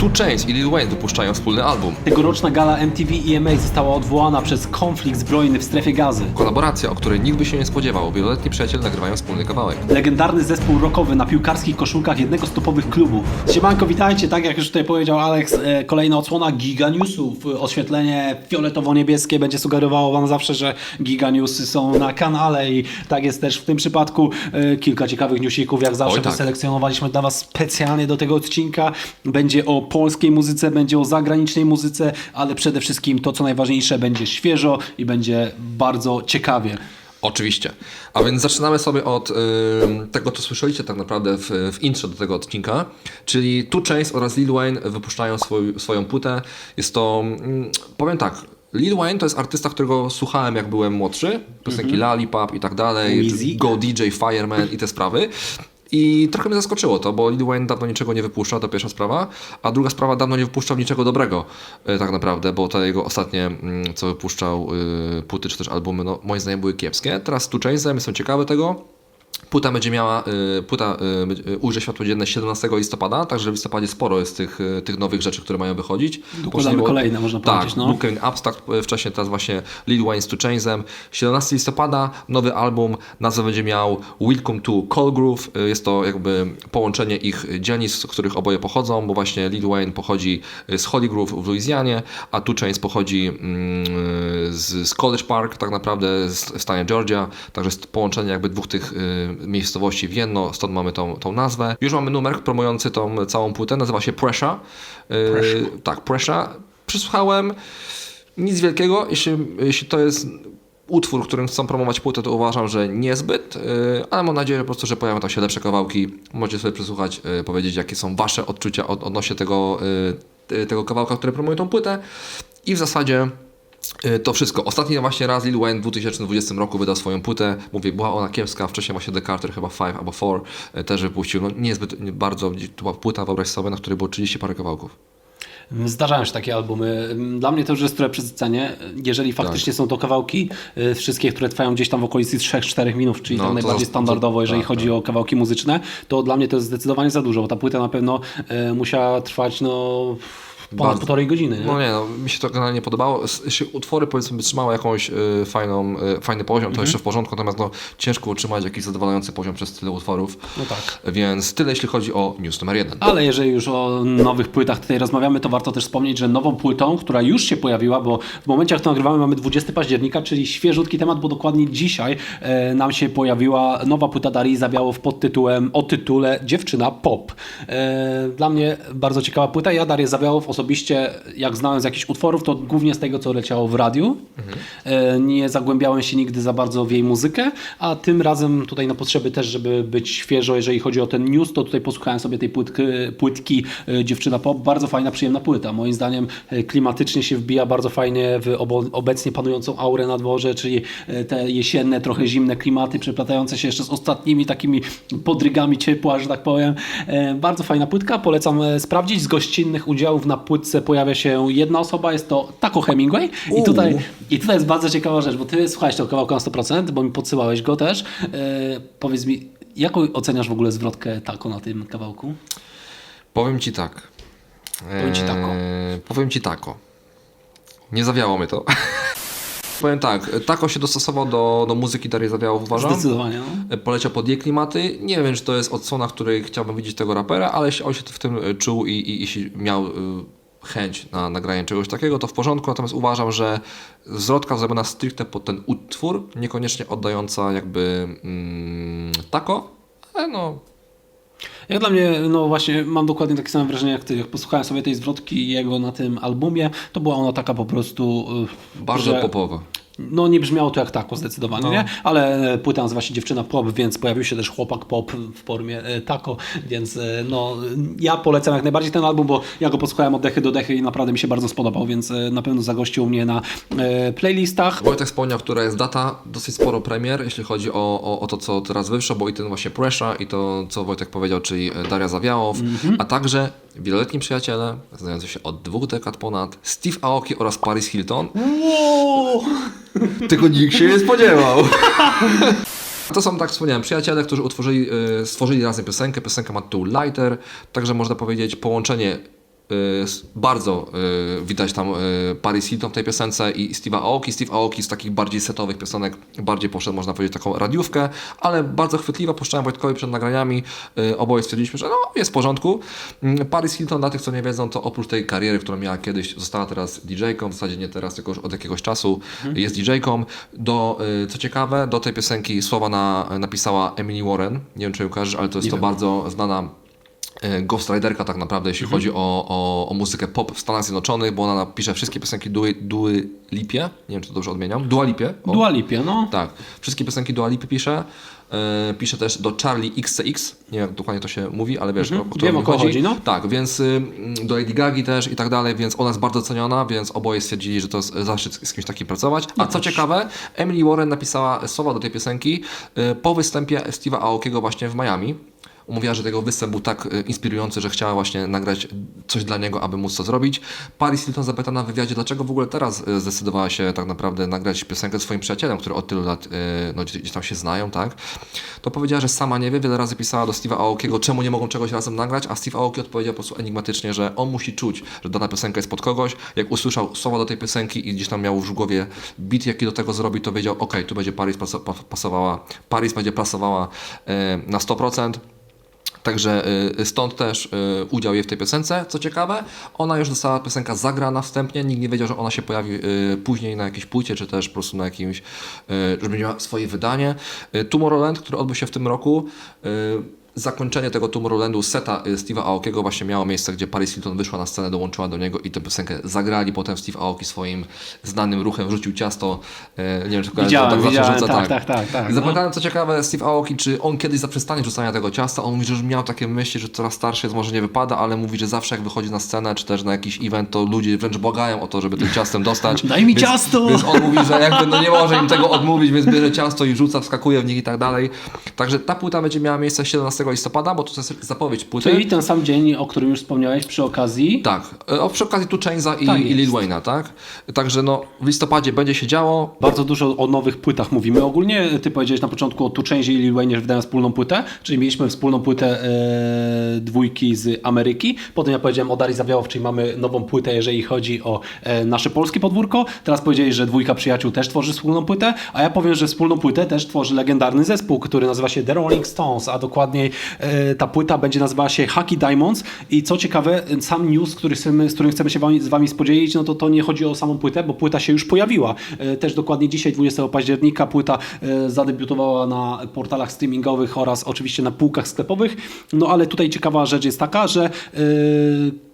Two Chainz i Lil Wayne wypuszczają wspólny album. Tegoroczna gala MTV EMA została odwołana przez konflikt zbrojny w strefie gazy. Kolaboracja, o której nikt by się nie spodziewał. Wieloletni przyjaciele nagrywają wspólny kawałek. Legendarny zespół rockowy na piłkarskich koszulkach jednego z topowych klubów. Siemanko, witajcie, tak jak już tutaj powiedział Alex, e, kolejna odsłona Giga Newsów. Oświetlenie fioletowo-niebieskie będzie sugerowało wam zawsze, że Giga Newsy są na kanale i tak jest też w tym przypadku. E, Kilka ciekawych newsików, jak zawsze Oj, tak. wyselekcjonowaliśmy dla was specjalnie do tego odcinka. Będzie o polskiej muzyce, będzie o zagranicznej muzyce, ale przede wszystkim to, co najważniejsze, będzie świeżo i będzie bardzo ciekawie. Oczywiście. A więc zaczynamy sobie od ym, tego, co słyszeliście tak naprawdę w, w intrze do tego odcinka, czyli Two Chainz oraz Lil Wayne wypuszczają swój, swoją płytę. Jest to, mm, powiem tak, Lil Wayne to jest artysta, którego słuchałem jak byłem młodszy, piosenki Lollipop i tak dalej. Go DJ, Fireman i te sprawy. I trochę mnie zaskoczyło to, bo Lil Wayne dawno niczego nie wypuszcza, to pierwsza sprawa, a druga sprawa, dawno nie wypuszczał niczego dobrego e, tak naprawdę, bo te jego ostatnie, mm, co wypuszczał, y, płyty czy też albumy, no moim zdaniem były kiepskie. Teraz tu Chainzem, jestem ciekawy tego. Płyta będzie miała, y, płyta y, y, ujrzy światło dzienne 17 listopada, także w listopadzie sporo jest tych, tych nowych rzeczy, które mają wychodzić. Dokładamy było- kolejne, można tak, powiedzieć, no. Brooklyn Abstract, wcześniej teraz właśnie Lil Wayne z Two Chainzem. 17 listopada, nowy album, nazwę będzie miał Welcome to Cold Groove. Y, Jest to jakby połączenie ich dzielnic, z których oboje pochodzą, bo właśnie Lil Wayne pochodzi z Holy Groove w Luizjanie, a Two Chainz pochodzi mm, z, College Park, tak naprawdę z, w stanie Georgia, także jest połączenie jakby dwóch tych miejscowości w jedno, stąd mamy tą, tą nazwę. Już mamy numer promujący tą całą płytę, nazywa się Pressure. Y, Tak, Pressure. Przysłuchałem, nic wielkiego, jeśli, jeśli to jest utwór, którym chcą promować płytę, to uważam, że niezbyt, yy, ale mam nadzieję po prostu, że pojawią tam się lepsze kawałki. Możecie sobie przesłuchać, yy, powiedzieć, jakie są wasze odczucia od, odnośnie tego, yy, yy, tego kawałka, który promuje tą płytę. I w zasadzie yy, to wszystko. Ostatni właśnie raz Lil Wayne w 2020 roku wydał swoją płytę. Mówię, była ona kiepska, wcześniej właśnie The Carter, chyba 5 albo 4 yy, też wypuścił. No niezbyt nie bardzo, to była płyta, wyobraź sobie, na której było 30 parę kawałków. Zdarzają się takie albumy. Dla mnie to już jest trochę przesycenie. Jeżeli Tak. faktycznie są to kawałki, y, wszystkie, które trwają gdzieś tam w okolicy 3-4 minut, czyli No, tak to najbardziej za- standardowo, jeżeli tak, chodzi o kawałki muzyczne, to dla mnie to jest zdecydowanie za dużo, bo ta płyta na pewno y, musiała trwać no, ponad Bardzo. półtorej godziny. Nie? No nie, no, mi się to generalnie podobało. Jeśli utwory powiedzmy by trzymały jakąś y, fajną, y, fajny poziom, to Mhm. jeszcze w porządku, natomiast no, ciężko utrzymać jakiś zadowalający poziom przez tyle utworów. No tak. Więc tyle jeśli chodzi o news numer jeden. Ale jeżeli już o nowych płytach tutaj rozmawiamy, to warto też wspomnieć, że nową płytą, która już się pojawiła, bo w momencie jak to nagrywamy mamy 20 października, czyli świeżutki temat, bo dokładnie dzisiaj e, nam się pojawiła nowa płyta Darii Zawiałow pod tytułem, o tytule Dziewczyna Pop. E, dla mnie bardzo ciekawa płyta. Ja Darię Zawiałow osobiście, jak znałem z jakichś utworów, to głównie z tego, co leciało w radiu. E, nie zagłębiałem się nigdy za bardzo w jej muzykę, a tym razem tutaj na potrzeby też, żeby być świeżo, jeżeli chodzi o ten news, to tutaj posłuchałem sobie tej płytki, płytki e, Dziewczyna Pop. Bardzo fajna, przyjemna płyta. Moim zdaniem e, klimatycznie się wbija bardzo fajnie w obecnie panującą aurę na dworze, czyli te jesienne, trochę zimne klimaty, przeplatające się jeszcze z ostatnimi takimi podrygami ciepła, że tak powiem. Bardzo fajna płytka, polecam sprawdzić. Z gościnnych udziałów na płytce pojawia się jedna osoba, jest to Taco Hemingway. I tutaj, I tutaj jest bardzo ciekawa rzecz, bo ty słuchałeś tego kawałka na 100%, bo mi podsyłałeś go też. E, powiedz mi, jaką oceniasz w ogóle zwrotkę Taco na tym kawałku? Powiem ci tak. Powiem ci tako. Eee, powiem ci tako. Nie zawiało mnie to. powiem tak, tako się dostosował do, do muzyki Darii Zawiałow, uważam. Zdecydowanie. No. poleciał pod jej klimaty. Nie wiem, czy to jest odsłona, w której chciałbym widzieć tego rapera, ale on się w tym czuł i, i jeśli miał y, chęć na nagranie czegoś takiego, to w porządku. Natomiast uważam, że zwrotka zrobiona stricte pod ten utwór, niekoniecznie oddająca jakby mm, tako, ale no Jak dla mnie, no właśnie, mam dokładnie takie same wrażenie jak ty. Jak posłuchałem sobie tej zwrotki jego na tym albumie, to była ona taka po prostu. y, bardzo że- popowa. No nie brzmiało to jak tako zdecydowanie, No. nie? Ale e, płyta nazywa się Dziewczyna Pop, więc pojawił się też chłopak pop w formie e, tako, więc e, no ja polecam jak najbardziej ten album, bo ja go posłuchałem od dechy do dechy i naprawdę mi się bardzo spodobał, więc na pewno zagościł mnie na playlistach. Wojtek wspomniał, która jest data, dosyć sporo premier, jeśli chodzi o, o, o to, co teraz wyszło, bo i ten właśnie Pressure, i to, co Wojtek powiedział, czyli Daria Zawiałow, a także wieloletni przyjaciele, znający się od dwóch dekad ponad, Steve Aoki oraz Paris Hilton. Wow! Tego nikt się nie spodziewał. To są, tak wspomniałem, przyjaciele, którzy utworzyli, y, stworzyli razem piosenkę. Piosenka ma tytuł Lighter, także można powiedzieć połączenie bardzo y, widać tam y, Paris Hilton w tej piosence i Steve'a Aoki. Steve Aoki z takich bardziej setowych piosenek bardziej poszedł, można powiedzieć, taką radiówkę, ale bardzo chwytliwa. Puszczałem Wojtkowi przed nagraniami. Y, Oboje stwierdziliśmy, że no, jest w porządku. Mm, Paris Hilton, dla tych, co nie wiedzą, to oprócz tej kariery, którą miała kiedyś, została teraz DJ-ką, w zasadzie nie teraz, tylko już od jakiegoś czasu jest DJ-ką. Do, y, co ciekawe, do tej piosenki słowa na, napisała Emily Warren. Nie wiem, czy ją kojarzysz, ale to jest Nie to wiem. bardzo znana Ghost Riderka tak naprawdę, jeśli chodzi o, o, o muzykę pop w Stanach Zjednoczonych, bo ona pisze wszystkie piosenki Duy, Duy Lipie, nie wiem czy to dobrze odmieniam, Dua Lipie. O, Dua Lipie, no. Tak, wszystkie piosenki Dua Lipy pisze. E, pisze też do Charlie XCX, nie wiem jak dokładnie to się mówi, ale wiesz, o którą Wiem, kogo chodzi, no. Tak, więc y, do Lady Gagi też i tak dalej, więc ona jest bardzo ceniona, więc oboje stwierdzili, że to jest zaszczyt z kimś takim pracować. A co ciekawe, Emily Warren napisała słowa do tej piosenki y, po występie Steve'a Aokiego właśnie w Miami. Mówiła, że tego występ był tak y, inspirujący, że chciała właśnie nagrać coś dla niego, aby móc to zrobić. Paris Hilton zapytana w wywiadzie, dlaczego w ogóle teraz y, zdecydowała się tak naprawdę nagrać piosenkę swoim przyjacielem, który od tylu lat y, no, gdzieś tam się znają, tak? To powiedziała, że sama nie wie, wiele razy pisała do Steve'a Aokiego, czemu nie mogą czegoś razem nagrać, a Steve Aoki odpowiedział po prostu enigmatycznie, że on musi czuć, że dana piosenka jest pod kogoś. Jak usłyszał słowa do tej piosenki i gdzieś tam miał w głowie beat, jaki do tego zrobi, to wiedział, ok, tu będzie Paris paso- pa- pasowała, Paris będzie pasowała na 100%. Także y, stąd też y, udział jej w tej piosence. Co ciekawe, ona już została piosenka zagrana wstępnie, nikt nie wiedział, że ona się pojawi y, później na jakiejś płycie, czy też po prostu na jakimś, że będzie miała swoje wydanie. Tomorrowland, który odbył się w tym roku, zakończenie tego Tomorrowlandu seta y, Steve'a Aokiego właśnie miało miejsce, gdzie Paris Hilton wyszła na scenę, dołączyła do niego i tę piosenkę zagrali. Potem Steve Aoki swoim znanym ruchem wrzucił ciasto. y, Nie wiem, czy Widziałem, tak zawsze rzuca, tak, tak, tak, tak, no. zapytałem, co ciekawe, Steve Aoki, czy on kiedyś zaprzestanie rzucania tego ciasta. On mówi, że już miał takie myśli, że coraz starszy jest, może nie wypada, ale mówi, że zawsze jak wychodzi na scenę, czy też na jakiś event, to ludzie wręcz błagają o to, żeby tym ciastem dostać. Daj mi więc, ciasto! Więc on mówi, że jakby no nie może im tego odmówić, więc bierze ciasto i rzuca, wskakuje w nich i tak dalej. Także ta płyta będzie miała miejsce 17 listopada, bo to jest zapowiedź płyty. Czyli ten sam dzień, o którym już wspomniałeś przy okazji. Tak, e, o, przy okazji tu Chainsa i, Tak i Lil. Wayne'a, tak? Także no w listopadzie będzie się działo. Bardzo dużo o nowych płytach mówimy. Ogólnie ty powiedziałeś na początku o Two Chainsie i Lil Wayne, że wydają wspólną płytę, czyli mieliśmy wspólną płytę e, dwójki z Ameryki. Potem ja powiedziałem o Darii Zawiałow, czyli mamy nową płytę, jeżeli chodzi o e, nasze polskie podwórko. Teraz powiedziałeś, że dwójka przyjaciół też tworzy wspólną płytę, a ja powiem, że wspólną płytę też tworzy legendarny zespół, który nazywa się The Rolling Stones, a dokładniej e, ta płyta będzie nazywała się Hacky Diamonds i co ciekawe, sam news, który chcemy, z którym chcemy się wami, z Wami podzielić, no to to nie chodzi o samą płytę, bo płyta się już pojawiła. E, Też dokładnie dzisiaj, 20 października, płyta e, zadebiutowała na portalach streamingowych oraz oczywiście na półkach sklepowych. No ale tutaj ciekawa rzecz jest taka, że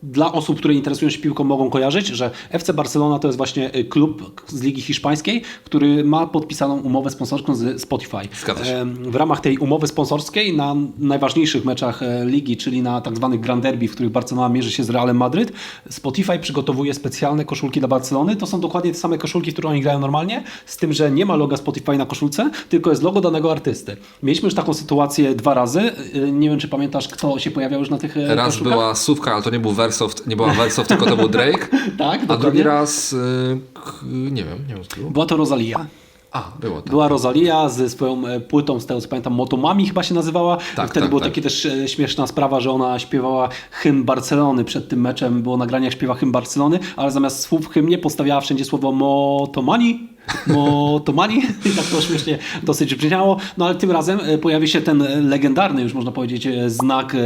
dla osób, które interesują się piłką, mogą kojarzyć, że FC Barcelona to jest właśnie klub z Ligi Hiszpańskiej, który ma podpisaną umowę sponsorską z Spotify. Zgadza się. W ramach tej umowy sponsorskiej na najważniejszych meczach e, ligi, czyli na tak zwanych Grand Derby, w których Barcelona mierzy się z Realem Madryt, Spotify przygotowuje specjalne koszulki dla Barcelony. To są dokładnie te same koszulki, w które oni grają normalnie, z tym, że nie ma loga Spotify na koszulce, tylko jest logo danego artysty. Mieliśmy już taką sytuację dwa razy. E, Nie wiem, czy pamiętasz, kto się pojawiał już na tych e, Raz koszulkach? była Sówka, ale to nie był Versoft, nie była Versoft, tylko to był Drake. Tak, A drugi dokładnie. raz, y, k- nie wiem, nie wiem. Była to Rosalia. A, było tak. Była Rosalia ze swoją e, płytą, z tego co pamiętam, Motomami chyba się nazywała. Tak, Wtedy tak, była tak. taka też e, śmieszna sprawa, że ona śpiewała hymn Barcelony przed tym meczem. Było nagranie, jak śpiewa hymn Barcelony, ale zamiast słów w hymnie postawiała wszędzie słowo Motomani. Motomani. I tak to śmiesznie dosyć brzmiało. No ale tym razem e, pojawi się ten legendarny, już można powiedzieć, znak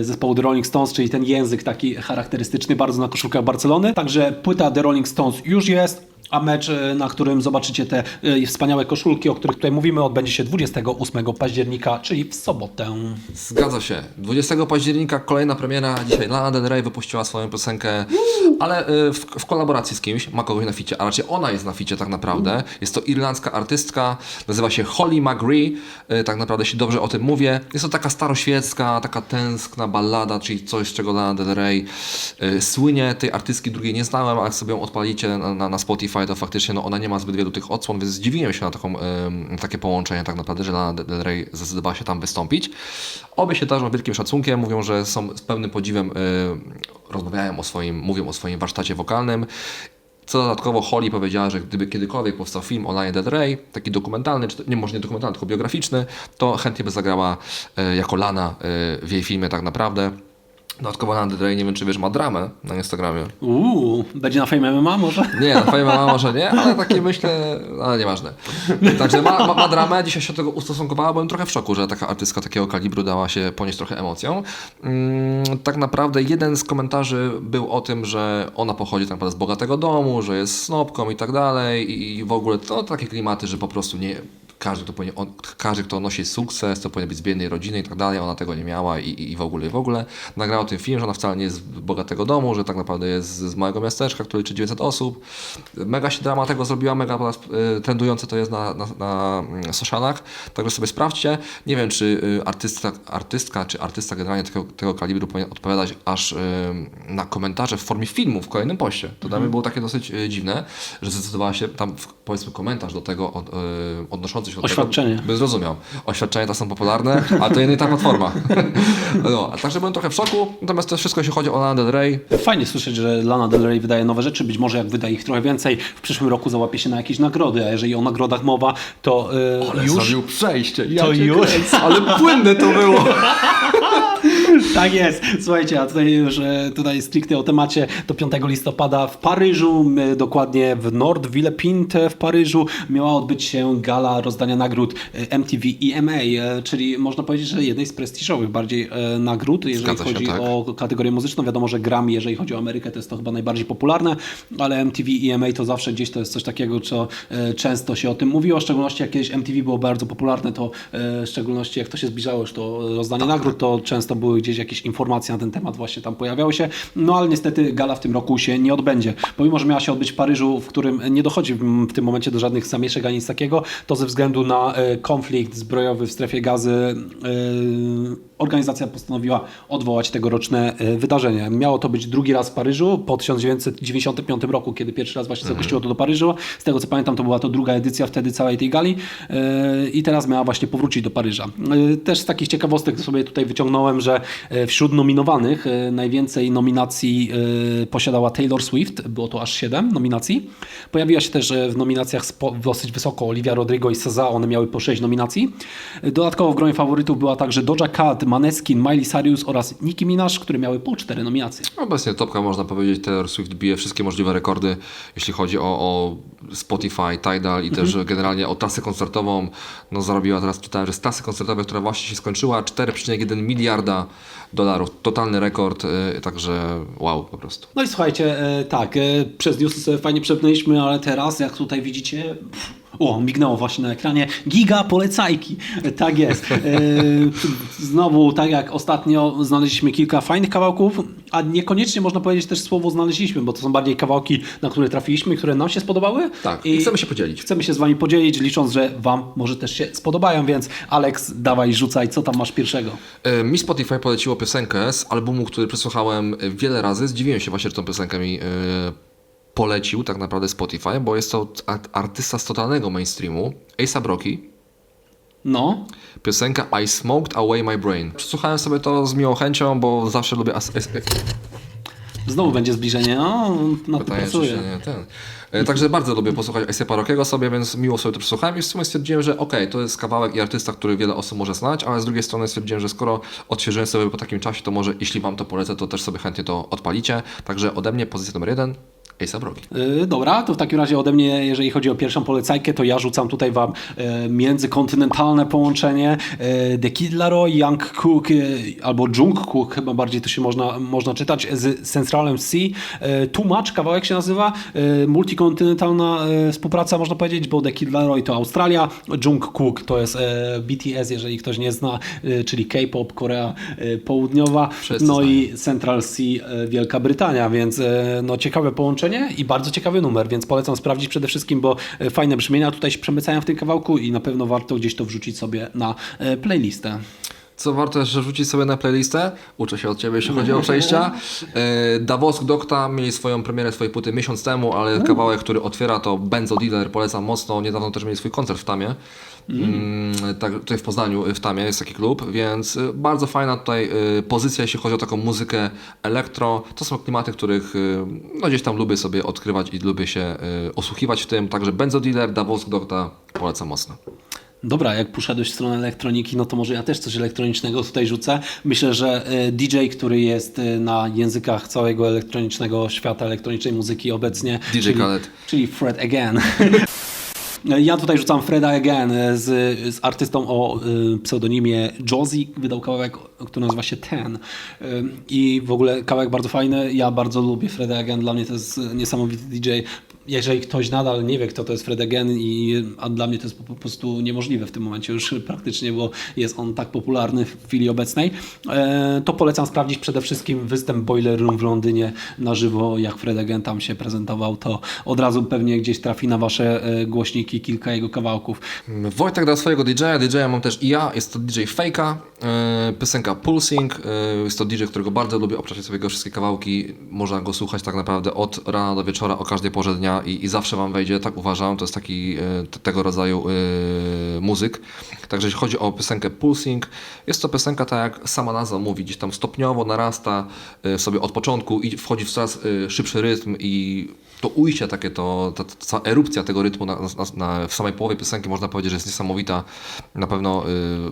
zespołu The Rolling Stones, czyli ten język taki charakterystyczny bardzo na koszulkach Barcelony. Także płyta The Rolling Stones już jest. A mecz, e, na którym zobaczycie te e, wspaniałe koszulki, o których tutaj mówimy, odbędzie się 28 października, czyli w sobotę. Zgadza się. 20 października kolejna premiera. Dzisiaj Lana Del Rey wypuściła swoją piosenkę, ale y, w, w kolaboracji z kimś. Ma kogoś na ficie, a raczej ona jest na ficie tak naprawdę. Jest to irlandzka artystka, nazywa się Holly McGree. Tak naprawdę, jeśli dobrze o tym mówię. Jest to taka staroświecka, taka tęskna ballada, czyli coś, z czego Lana Del Rey słynie. Tej artystki drugiej nie znałem, ale jak sobie ją odpalicie na, na, na Spotify, to faktycznie no, ona nie ma zbyt wielu tych odsłon, więc zdziwiłem się na taką, takie połączenie tak naprawdę, że Lana Del Rey zdecydowała się tam wystąpić. Obie się darzą wielkim szacunkiem, mówią, że są z pełnym podziwem, rozmawiają o swoim, mówią o swoim warsztacie wokalnym. Co dodatkowo Holly powiedziała, że gdyby kiedykolwiek powstał film o Lanie Del Rey, taki dokumentalny, czy nie może nie dokumentalny, tylko biograficzny, to chętnie by zagrała y, jako Lana y, w jej filmie tak naprawdę. Dodatkowo Lana Del Rey, nie wiem czy wiesz, ma dramę na Instagramie. Uuu, będzie na Fame MMA może? Nie, na Fame MMA może nie, ale takie myślę, ale nieważne. Także ma, ma, ma dramę, dzisiaj się do tego ustosunkowała, byłem trochę w szoku, że taka artystka takiego kalibru dała się ponieść trochę emocją. Mm, tak naprawdę jeden z komentarzy był o tym, że ona pochodzi tak naprawdę z bogatego domu, że jest snopką i tak dalej i, i w ogóle to takie klimaty, że po prostu nie... Każdy kto, powinien, on, każdy, kto nosi sukces, to powinien być z biednej rodziny i tak dalej. Ona tego nie miała i, i, i w ogóle, i w ogóle. Nagrała o tym film, że ona wcale nie jest z bogatego domu, że tak naprawdę jest z małego miasteczka, które liczy 900 osób. Mega się drama tego zrobiła, mega y, trendujące to jest na, na, na mm, socialach, także sobie sprawdźcie. Nie wiem, czy y, artysta, artystka, czy artysta generalnie tego, tego kalibru powinien odpowiadać aż y, na komentarze w formie filmu w kolejnym poście. To dla mnie było takie dosyć dziwne, że zdecydowała się tam, w, powiedzmy, komentarz do tego od, odnoszący do Oświadczenie. tego. By zrozumiał. Oświadczenia to są popularne, a to jedna i ta platforma. no, a także byłem trochę w szoku, natomiast to wszystko, jeśli chodzi o Lana Del Rey, Fajnie słyszeć, że Lana Del Rey wydaje nowe rzeczy, być może jak wyda ich trochę więcej, w przyszłym roku załapie się na jakieś nagrody, a jeżeli o nagrodach mowa, to yy, już... zrobił przejście. Ja To już? kręcę, Ale płynne to było. Tak jest. Słuchajcie, a tutaj już e, tutaj stricte o temacie do 5 listopada w Paryżu, dokładnie w Nord Villepinte w Paryżu miała odbyć się gala rozdania nagród e, MTV EMA, e, czyli można powiedzieć, że jednej z prestiżowych bardziej nagród, jeżeli Zgadza się, chodzi tak. o kategorię muzyczną. Wiadomo, że Grammy, jeżeli chodzi o Amerykę, to jest to chyba najbardziej popularne, ale MTV EMA to zawsze gdzieś to jest coś takiego, co często się o tym mówiło, w szczególności jak kiedyś MTV było bardzo popularne, to w szczególności jak to się zbliżało już to rozdanie nagród, to często były gdzieś jakieś informacje na ten temat właśnie tam pojawiały się, no ale niestety gala w tym roku się nie odbędzie. Pomimo, że miała się odbyć w Paryżu, w którym nie dochodzi w, tym momencie do żadnych zamieszek ani nic takiego, to ze względu na e, konflikt zbrojowy w strefie gazy e, organizacja postanowiła odwołać tegoroczne e, wydarzenie. Miało to być drugi raz w Paryżu po 1995 roku, kiedy pierwszy raz właśnie zagościło to do Paryżu. Z tego co pamiętam, to była to druga edycja wtedy całej tej gali e, i teraz miała właśnie powrócić do Paryża. E, Też z takich ciekawostek sobie tutaj wyciągnąłem, że wśród nominowanych najwięcej nominacji posiadała Taylor Swift, było to aż 7 nominacji. Pojawiła się też w nominacjach dosyć wysoko Olivia Rodrigo i SZA, one miały po 6 nominacji. Dodatkowo w gronie faworytów była także Doja Cat, Maneskin, Miley Cyrus oraz Nicki Minaj, które miały po 4 nominacje. Obecnie topka, można powiedzieć, Taylor Swift bije wszystkie możliwe rekordy, jeśli chodzi o, o Spotify, Tidal i też generalnie o trasę koncertową. No zarobiła teraz, czytałem, że z trasy koncertowej, która właśnie się skończyła, 4,1 miliarda dolarów. Totalny rekord, y, także wow po prostu. No i słuchajcie, e, tak, e, przez newsy sobie fajnie przepnęliśmy, ale teraz, jak tutaj widzicie, pff, o, mignęło właśnie na ekranie, giga polecajki. E, Tak jest. E, Znowu, tak jak ostatnio, znaleźliśmy kilka fajnych kawałków, a niekoniecznie można powiedzieć też słowo znaleźliśmy, bo to są bardziej kawałki, na które trafiliśmy, które nam się spodobały. Tak, i chcemy się podzielić. Chcemy się z Wami podzielić, licząc, że Wam może też się spodobają, więc Alex, dawaj, rzucaj, co tam masz pierwszego? Y, Mi Spotify poleciło piosenkę z albumu, który przesłuchałem wiele razy. Zdziwiłem się właśnie, że tą piosenkę mi y, polecił tak naprawdę Spotify, bo jest to art- artysta z totalnego mainstreamu, A$AP Rocky. No, Piosenka I Smoked Away My Brain. Przesłuchałem sobie to z miłą chęcią, bo zawsze lubię as- znowu będzie zbliżenie, no, na Pytanie, czy pracuję. się nie ten. E, Także bardzo lubię posłuchać A$AP'a Rockiego sobie, więc miło sobie to przesłuchałem i w sumie stwierdziłem, że okej, to jest kawałek i artysta, który wiele osób może znać, ale z drugiej strony stwierdziłem, że skoro odświeżyłem sobie po takim czasie, to może jeśli wam to polecę, to też sobie chętnie to odpalicie. Także ode mnie pozycja numer jeden, Yy, dobra, to w takim razie ode mnie, jeżeli chodzi o pierwszą polecajkę, to ja rzucam tutaj Wam e, międzykontynentalne połączenie e, The Kid Laroi, Young Cook e, albo Jung Cook, chyba bardziej to się można, można czytać, z Centralem C. E, Much, kawałek się nazywa, e, multikontynentalna e, współpraca, można powiedzieć, bo The Kid Laroi to Australia, Jung Cook to jest e, BTS, jeżeli ktoś nie zna, e, czyli K-pop, Korea e, Południowa, Wszyscy no znają. i Central C e, Wielka Brytania, więc e, no ciekawe połączenie i bardzo ciekawy numer, więc polecam sprawdzić przede wszystkim, bo e, fajne brzmienia tutaj się przemycają w tym kawałku i na pewno warto gdzieś to wrzucić sobie na e, playlistę. Co warto jeszcze wrzucić sobie na playlistę? Uczę się od Ciebie, jeśli chodzi o przejścia. E, Davos Dokta mieli swoją premierę swojej płyty miesiąc temu, ale kawałek, który otwiera to Benzo Dealer, polecam mocno. Niedawno też mieli swój koncert w Tamie. Mm, tak, tutaj w Poznaniu, w Tamie jest taki klub, więc y, bardzo fajna tutaj y, pozycja, jeśli chodzi o taką muzykę elektro. To są klimaty, których y, no, gdzieś tam lubię sobie odkrywać i lubię się y, osłuchiwać w tym. Także Benzo Dealer, Davos Dokta polecam mocno. Dobra, jak poszedłeś w stronę elektroniki, no to może ja też coś elektronicznego tutaj rzucę. Myślę, że e, DJ, który jest e, na językach całego elektronicznego świata, elektronicznej muzyki obecnie, DJ czyli, Khaled. czyli Fred Again. Ja tutaj rzucam Freda Again e, z, z artystą o y, pseudonimie Josie. Wydał kawałek, który nazywa się Ten. Y, I w ogóle kawałek bardzo fajny. Ja bardzo lubię Freda Again. Dla mnie to jest niesamowity DJ. Jeżeli ktoś nadal nie wie, kto to jest Fred Again, i, a dla mnie to jest po, prostu niemożliwe w tym momencie już praktycznie, bo jest on tak popularny w chwili obecnej, e, to polecam sprawdzić przede wszystkim występ Boiler Room w Londynie na żywo, jak Fred Again tam się prezentował, to od razu pewnie gdzieś trafi na wasze e, głośniki kilka jego kawałków. Wojtek dał swojego DJ-a, DJ-a mam też i ja, jest to DJ Fake'a, yy, piosenka Pulsing, jest to DJ, którego bardzo lubię, obczasie sobie jego wszystkie kawałki, można go słuchać tak naprawdę od rana do wieczora, o każdej porze dnia i, i zawsze Wam wejdzie, tak uważam, to jest taki t- tego rodzaju yy, muzyk. Także jeśli chodzi o piosenkę Pulsing, jest to piosenka, tak jak sama nazwa mówi, gdzieś tam stopniowo narasta yy, sobie od początku i wchodzi w coraz szybszy rytm i to ujście takie, to, ta, ta cała erupcja tego rytmu na, na, na, w samej połowie piosenki można powiedzieć, że jest niesamowita. Na pewno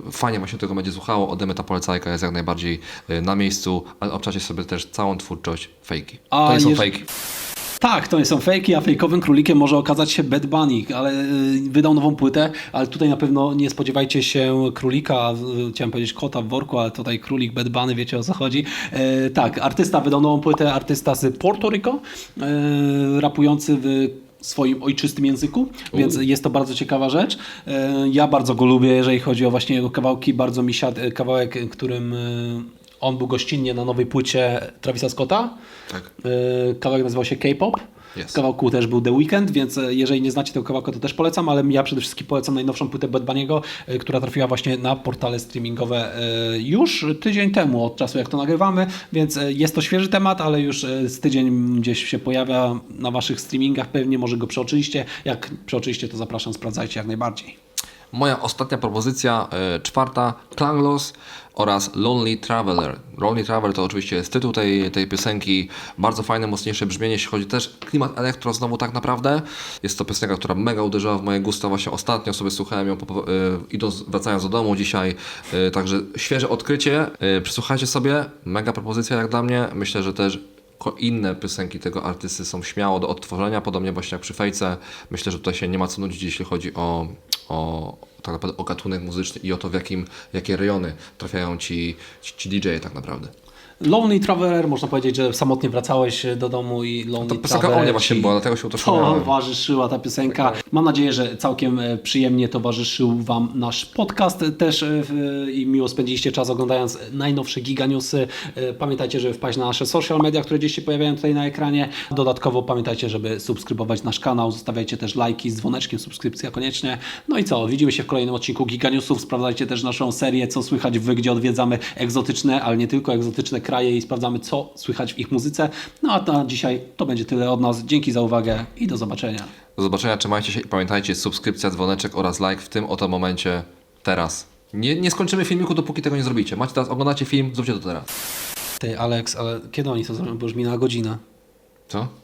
y, fajnie właśnie tego będzie słuchało. Odemy ta polecajka jest jak najbardziej y, na miejscu, ale obczacie sobie też całą twórczość fejki. A To nie są fejki. Tak, to nie są fejki, a fejkowym królikiem może okazać się Bad Bunny, ale y, wydał nową płytę, ale tutaj na pewno nie spodziewajcie się królika, y, chciałem powiedzieć kota w worku, ale tutaj królik Bad Bunny, wiecie o co chodzi. E, tak, artysta wydał nową płytę, artysta z Puerto Rico, e, rapujący w swoim ojczystym języku, więc jest to bardzo ciekawa rzecz. E, ja bardzo go lubię, jeżeli chodzi o właśnie jego kawałki, bardzo mi siadł kawałek, którym on był gościnnie na nowej płycie Travisa Scotta. Tak. E, Kawałek nazywał się K-pop. Jest. W kawałku też był The Weeknd, więc e, jeżeli nie znacie tego kawałka, to też polecam, ale ja przede wszystkim polecam najnowszą płytę Bad Bunny'ego, e, która trafiła właśnie na portale streamingowe e, już tydzień temu, od czasu jak to nagrywamy, więc jest to świeży temat, ale już z tydzień gdzieś się pojawia na waszych streamingach, pewnie może go przeoczyliście. Jak przeoczyliście, to zapraszam, sprawdzajcie jak najbardziej. Moja ostatnia propozycja, y, czwarta, Klanglos oraz Lonely Traveler. Lonely Traveler to oczywiście jest tytuł tej, tej piosenki, bardzo fajne, mocniejsze brzmienie, jeśli chodzi też klimat elektro znowu tak naprawdę. Jest to piosenka, która mega uderzyła w moje gusta. Właśnie ostatnio, sobie słuchałem ją po, y, idąc, wracając do domu dzisiaj, y, także świeże odkrycie, przysłuchajcie sobie, mega propozycja jak dla mnie, myślę, że też inne piosenki tego artysty są śmiało do odtworzenia, podobnie właśnie jak przy Fejce. Myślę, że tutaj się nie ma co nudzić, jeśli chodzi o, o tak naprawdę o gatunek muzyczny i o to, w jakim, jakie rejony trafiają ci, ci, ci DJ-e tak naprawdę. Lonely Traveler, można powiedzieć, że samotnie wracałeś do domu i Lonely To piosenka Traveler o mnie właśnie była, dlatego się utożsamiałem. Towarzyszyła ta piosenka. Mam nadzieję, że całkiem e, przyjemnie towarzyszył Wam nasz podcast też e, i miło spędziliście czas oglądając najnowsze giganiusy. E, Pamiętajcie, żeby wpaść na nasze social media, które gdzieś się pojawiają tutaj na ekranie. Dodatkowo pamiętajcie, żeby subskrybować nasz kanał. Zostawiajcie też lajki z dzwoneczkiem, subskrypcja koniecznie. No i co? Widzimy się w kolejnym odcinku giganiusów. Sprawdzajcie też naszą serię, co słychać w, gdzie odwiedzamy egzotyczne, ale nie tylko egzotyczne kraje i sprawdzamy, co słychać w ich muzyce. No a na dzisiaj to będzie tyle od nas. Dzięki za uwagę i do zobaczenia. Do zobaczenia, trzymajcie się i pamiętajcie, subskrypcja, dzwoneczek oraz like w tym oto momencie, teraz. Nie, nie skończymy filmiku, dopóki tego nie zrobicie. Macie teraz, oglądacie film, zróbcie to teraz. Ty, Alex, ale kiedy oni to zrobią? Bo już minęła godzina. Co?